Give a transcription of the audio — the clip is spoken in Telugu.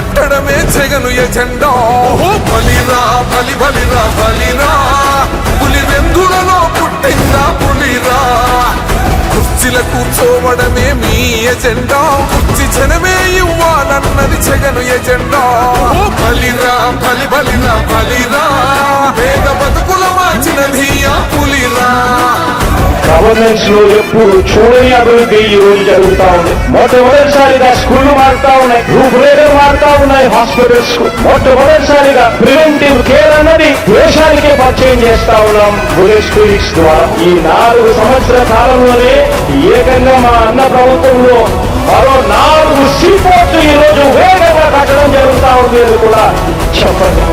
కట్టడమే జగను ఎజెండా. బలిరా బలి బలిరా బలిరా. పులి వెందులలో పుట్టిందా పులిరా? కుర్చీల కూర్చోవడమే మీ ఎజెండా. కుర్చీ జనమే ఇవ్వాలన్నది జగను ఎజెండా. బలిరా బలి బలిరా బలిరా. పేద బతుకుల మార్చినది ఆ పులిరా. గవర్నెన్స్లో ఎప్పుడు చూడని అభివృద్ధి ఈ రోజు జరుగుతా ఉంది. మొట్టమొదటిసారిగా స్కూళ్ళు మారుతా ఉన్నాయి. రూపురేఖలు మారుతా ఉన్నాయి. హాస్పిటల్స్కు మొట్టమొదటిసారిగా ప్రివెంటివ్ కేర్ అన్నది దేశానికే పరిచయం చేస్తా ఉన్నాం. బులెట్ క్లినిక్స్ ద్వారా ఈ నాలుగు సంవత్సరాల కాలంలోనే ఏకంగా మా అన్న ప్రభుత్వంలో మరో నాలుగు సీపోర్ట్లు ఈ రోజు వేగంగా కట్టడం జరుగుతా ఉంది అని కూడా చెప్పండి.